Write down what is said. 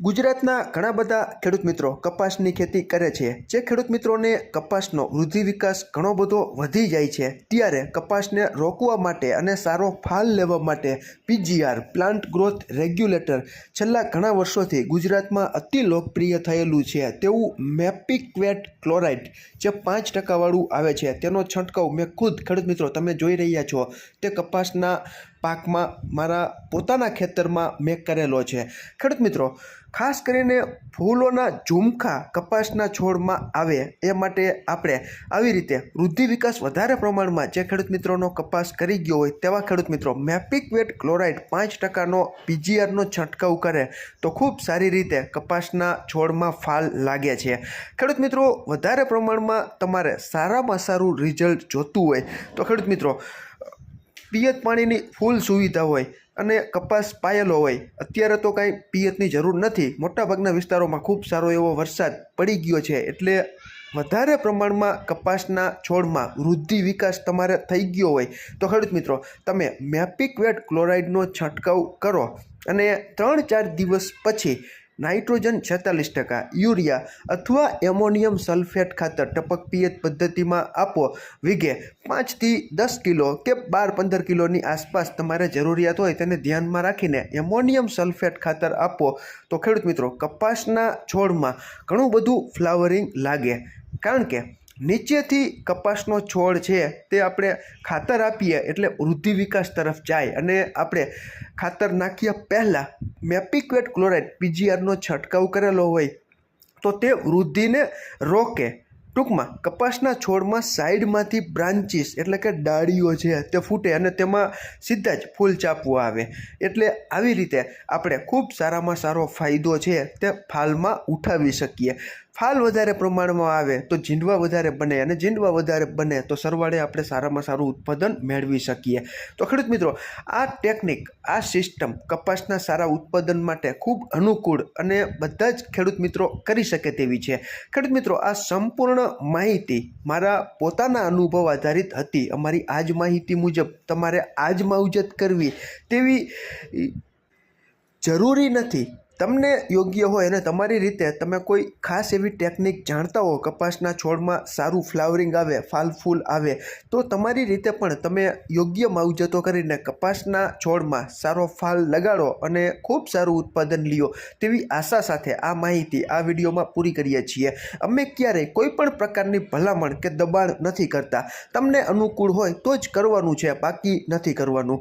ગુજરાતના ઘણા બધા ખેડૂત મિત્રો કપાસની ખેતી કરે છે. જે ખેડૂત મિત્રોને કપાસનો વૃદ્ધિ વિકાસ ઘણો બધો વધી જાય છે. ત્યારે કપાસને રોકવા માટે અને સારો ફાલ લેવા માટે પીજીઆર, પ્લાન્ટ ગ્રોથ રેગ્યુલેટર છેલ્લા ઘણા વર્ષોથી ગુજરાતમાં અતિ લોકપ્રિય થયેલું છે. તેવું મેપિક્વેટ ક્લોરાઇડ જે પાંચ ટકાવાળું આવે છે. તેનો છંટકાવ મેં ખુદ ખેડૂત મિત્રો તમે જોઈ રહ્યા છો. તે કપાસના પાકમાં મારા પોતાના ખેતરમાં મેં કરેલો છે. ખેડૂત મિત્રો, ખાસ કરીને ફૂલોના ઝુમખા કપાસના છોડમાં આવે એ માટે આપણે આવી રીતે વૃદ્ધિ વિકાસ વધારે પ્રમાણમાં જે ખેડૂત મિત્રોનો કપાસ કરી ગયો હોય તેવા ખેડૂત મિત્રો મેપિકવેટ ક્લોરાઇડ પાંચ ટકાનો પીજીઆરનો છંટકાવ કરે તો ખૂબ સારી રીતે કપાસના છોડમાં ફાલ લાગે છે. ખેડૂત મિત્રો, વધારે પ્રમાણમાં તમારે સારામાં સારું રિઝલ્ટ જોતું હોય તો ખેડૂત મિત્રો પિયત પાણીની ફૂલ સુવિધા હોય અને કપાસ પાયેલો હોય, અત્યારે તો કાંઈ પિયતની જરૂર નથી. મોટાભાગના વિસ્તારોમાં ખૂબ સારો એવો વરસાદ પડી ગયો છે. એટલે વધારે પ્રમાણમાં કપાસના છોડમાં વૃદ્ધિ વિકાસ તમારે થઈ ગયો હોય તો ખેડૂત મિત્રો, તમે મેપિકવેટ ક્લોરાઇડનો છંટકાવ કરો અને ત્રણ ચાર દિવસ પછી નાઇટ્રોજન છેતાલીસ ટકા, યુરિયા અથવા એમોનિયમ સલ્ફેટ ખાતર ટપક પિયત પદ્ધતિમાં આપો. વીઘે પાંચથી દસ કિલો કે બાર પંદર કિલોની આસપાસ તમારે જરૂરિયાત હોય તેને ધ્યાનમાં રાખીને એમોનિયમ સલ્ફેટ ખાતર આપો. તો ખેડૂત મિત્રો, કપાસના છોડમાં ઘણું બધું ફ્લાવરિંગ લાગે. કારણ કે નીચેથી કપાસનો છોડ છે તે આપણે ખાતર આપીએ એટલે વૃદ્ધિ વિકાસ તરફ જાય. અને આપણે ખાતર નાખ્યા પહેલાં મેપિક્વેટ ક્લોરાઇડ પીજીઆરનો છંટકાવ કરેલો હોય તો તે વૃદ્ધિને રોકે. ટૂંકમાં કપાસના છોડમાં સાઈડમાંથી બ્રાન્ચીસ એટલે કે ડાળીઓ છે તે ફૂટે અને તેમાં સીધા જ ફૂલ ચાપવું આવે. એટલે આવી રીતે આપણે ખૂબ સારામાં સારો ફાયદો છે તે ફાલમાં ઉઠાવી શકીએ. ફાલ વધારે પ્રમાણમાં આવે તો જીંડવા વધારે બને અને જીંડવા વધારે બને તો સરવાળે આપણે સારામાં સારું ઉત્પાદન મેળવી શકીએ. તો ખેડૂત મિત્રો, આ ટેકનિક, આ સિસ્ટમ કપાસના સારા ઉત્પાદન માટે ખૂબ અનુકૂળ અને બધા જ ખેડૂત મિત્રો કરી શકે તેવી છે. ખેડૂત મિત્રો, આ સંપૂર્ણ માહિતી મારા પોતાના અનુભવ આધારિત હતી. અમારી આ જ માહિતી મુજબ તમારે આ જ માવજત કરવી તેવી જરૂરી નથી. તમને યોગ્ય હોય અને તમારી રીતે તમે કોઈ ખાસ એવી ટેકનિક જાણતા હો, કપાસના છોડમાં સારું ફ્લાવરિંગ આવે, ફાલ ફૂલ આવે, તો તમારી રીતે પણ તમે યોગ્ય માવજતો કરીને કપાસના છોડમાં સારો ફાલ લગાડો અને ખૂબ સારું ઉત્પાદન લ્યો તેવી આશા સાથે આ માહિતી આ વિડીયોમાં પૂરી કરીએ છીએ. અમે ક્યારેય કોઈ પણ પ્રકારની ભલામણ કે દબાણ નથી કરતા. તમને અનુકૂળ હોય તો જ કરવાનું છે, બાકી નથી કરવાનું.